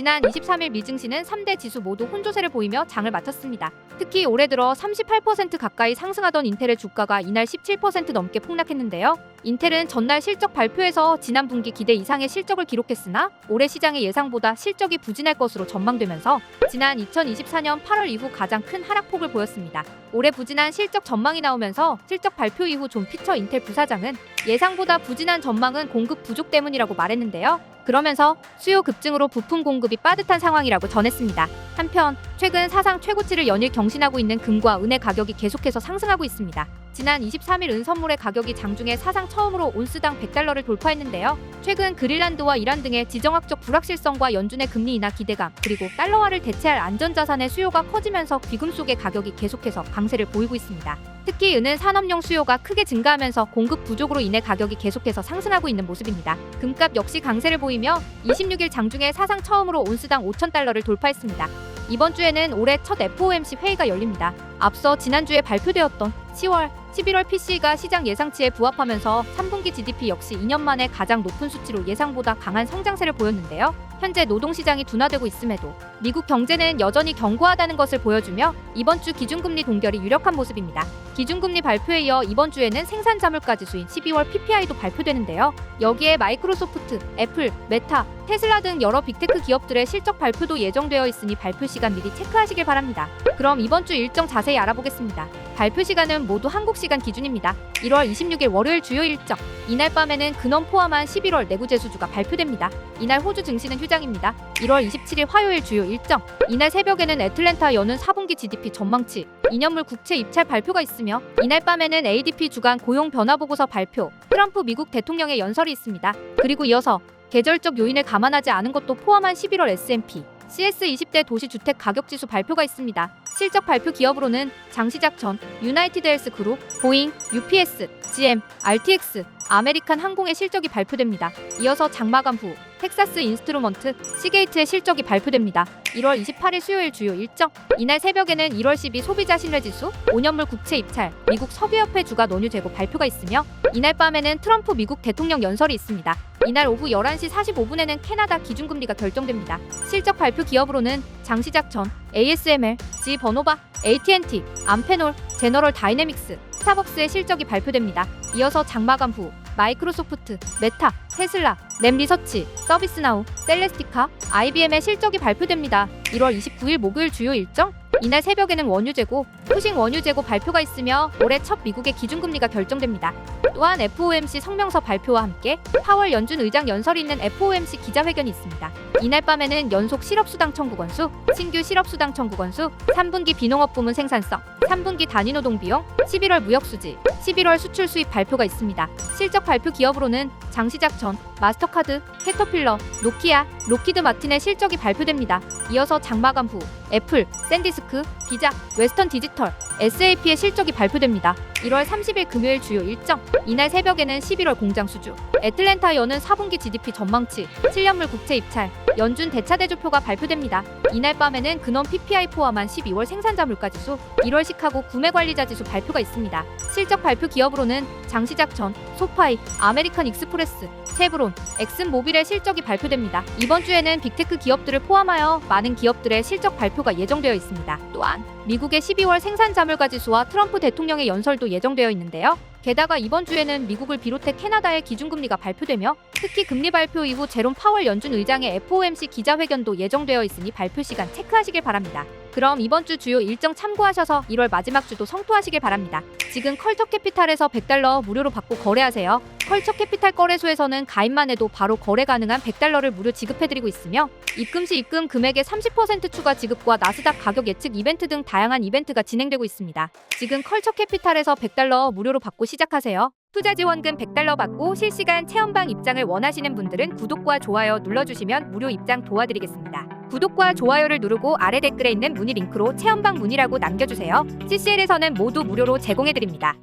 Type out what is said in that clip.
지난 23일 미 증시는 3대 지수 모두 혼조세를 보이며 장을 마쳤습니다. 특히 올해 들어 38% 가까이 상승하던 인텔의 주가가 이날 17% 넘게 폭락했는데요. 인텔은 전날 실적 발표에서 지난 분기 기대 이상의 실적을 기록했으나 올해 시장의 예상보다 실적이 부진할 것으로 전망되면서 지난 2024년 8월 이후 가장 큰 하락폭을 보였습니다. 올해 부진한 실적 전망이 나오면서 실적 발표 이후 존 피처 인텔 부사장은 예상보다 부진한 전망은 공급 부족 때문이라고 말했는데요. 그러면서 수요 급증으로 부품 공급이 빠듯한 상황이라고 전했습니다. 한편 최근 사상 최고치를 연일 경신하고 있는 금과 은의 가격이 계속해서 상승하고 있습니다. 지난 23일 은 선물의 가격이 장중에 사상 처음으로 온스당 100달러를 돌파했는데요. 최근 그린란드와 이란 등의 지정학적 불확실성과 연준의 금리 인하 기대감, 그리고 달러화를 대체할 안전자산의 수요가 커지면서 귀금 속의 가격이 계속해서 강세를 보이고 있습니다. 특히 은은 산업용 수요가 크게 증가하면서 공급 부족으로 인해 가격이 계속해서 상승하고 있는 모습입니다. 금값 역시 강세를 보이며 26일 장중에 사상 처음으로 온스당 5,000달러를 돌파했습니다. 이번 주에는 올해 첫 FOMC 회의가 열립니다. 앞서 지난주에 발표되었던 10월, 11월 PC가 시장 예상치에 부합하면서 3분기 GDP 역시 2년 만에 가장 높은 수치로 예상보다 강한 성장세를 보였는데요. 현재 노동시장이 둔화되고 있음에도 미국 경제는 여전히 견고하다는 것을 보여주며 이번 주 기준금리 동결이 유력한 모습입니다. 기준금리 발표에 이어 이번 주에는 생산 자물가 지수인 12월 PPI도 발표되는데요. 여기에 마이크로소프트, 애플, 메타, 테슬라 등 여러 빅테크 기업들의 실적 발표도 예정되어 있으니 발표 시간 미리 체크하시길 바랍니다. 그럼 이번 주 일정 자세히 알아보겠습니다. 발표 시간은 모두 한국 시간 기준입니다. 1월 26일 월요일 주요 일정. 이날 밤에는 근원 포함한 11월 내구 제수주가 발표됩니다. 이날 호주 증시는 휴장입니다. 1월 27일 화요일 주요 일정. 이날 새벽에는 애틀랜타 여는 4분기 GDP 전망치, 2년물 국채 입찰 발표가 있으며 이날 밤에는 ADP 주간 고용 변화 보고서 발표, 트럼프 미국 대통령의 연설이 있습니다. 그리고 이어서 계절적 요인을 감안하지 않은 것도 포함한 11월 S&P CS 20대 도시주택 가격지수 발표가 있습니다. 실적 발표 기업으로는 장시작 전, 유나이티드 헬스 그룹, 보잉, UPS, GM, RTX, 아메리칸 항공의 실적이 발표됩니다. 이어서 장마감 후 텍사스 인스트루먼트, 시게이트의 실적이 발표됩니다. 1월 28일 수요일 주요 일정. 이날 새벽에는 1월 12 소비자 신뢰지수, 5년물 국채 입찰, 미국 석유협회 주가 논의 재고 발표가 있으며 이날 밤에는 트럼프 미국 대통령 연설이 있습니다. 이날 오후 11시 45분에는 캐나다 기준금리가 결정됩니다. 실적 발표 기업으로는 장시작 전, ASML, G 버노바, AT&T, 암페놀, 제너럴 다이내믹스, 스타벅스의 실적이 발표됩니다. 이어서 장마감 후 마이크로소프트, 메타, 테슬라, 램리서치, 서비스나우, 셀레스티카, IBM의 실적이 발표됩니다. 1월 29일 목요일 주요 일정 이날 새벽에는 원유 재고, 푸싱 원유 재고 발표가 있으며 올해 첫 미국의 기준금리가 결정됩니다. 또한 FOMC 성명서 발표와 함께 4월 연준 의장 연설이 있는 FOMC 기자회견이 있습니다. 이날 밤에는 연속 실업수당 청구 건수, 신규 실업수당 청구 건수, 3분기 비농업 부문 생산성, 3분기 단위 노동 비용, 11월 무역 수지, 11월 수출 수입 발표가 있습니다. 실적 발표 기업으로는 장시작 전, 마스터카드, 캐터필러, 노키아, 로키드 마틴의 실적이 발표됩니다. 이어서 장마감 후 애플, 샌디스크, 비자, 웨스턴 디지털, SAP의 실적이 발표됩니다. 1월 30일 금요일 주요 일정. 이날 새벽에는 11월 공장 수주, 애틀랜타 여는 4분기 GDP 전망치, 7년물 국채 입찰, 연준 대차 대조표가 발표됩니다. 이날 밤에는 근원 PPI 포함한 12월 생산자 물가지수, 1월 시카고 구매 관리자 지수 발표가 있습니다. 실적 발표 기업으로는 장시작 전, 소파이, 아메리칸 익스프레스, 쉐브론, 엑슨모빌의 실적이 발표됩니다. 이번 주에는 빅테크 기업들을 포함하여 많은 기업들의 실적 발표가 예정되어 있습니다. 또한 미국의 12월 생산 자물가 지수와 트럼프 대통령의 연설도 예정되어 있는데요. 게다가 이번 주에는 미국을 비롯해 캐나다의 기준금리가 발표되며 특히 금리 발표 이후 제롬 파월 연준 의장의 FOMC 기자회견도 예정되어 있으니 발표 시간 체크하시길 바랍니다. 그럼 이번 주 주요 일정 참고하셔서 1월 마지막 주도 성토하시길 바랍니다. 지금 컬처 캐피탈에서 100달러 무료로 받고 거래하세요. 컬처 캐피탈 거래소에서는 가입만 해도 바로 거래 가능한 100달러를 무료 지급해드리고 있으며 입금 시 입금 금액의 30% 추가 지급과 나스닥 가격 예측 이벤트 등 다양한 이벤트가 진행되고 있습니다. 지금 컬처 캐피탈에서 100달러 무료로 받고 시작하세요. 투자 지원금 100달러 받고 실시간 체험방 입장을 원하시는 분들은 구독과 좋아요 눌러주시면 무료 입장 도와드리겠습니다. 구독과 좋아요를 누르고 아래 댓글에 있는 문의 링크로 체험방 문의라고 남겨주세요. CCL에서는 모두 무료로 제공해드립니다.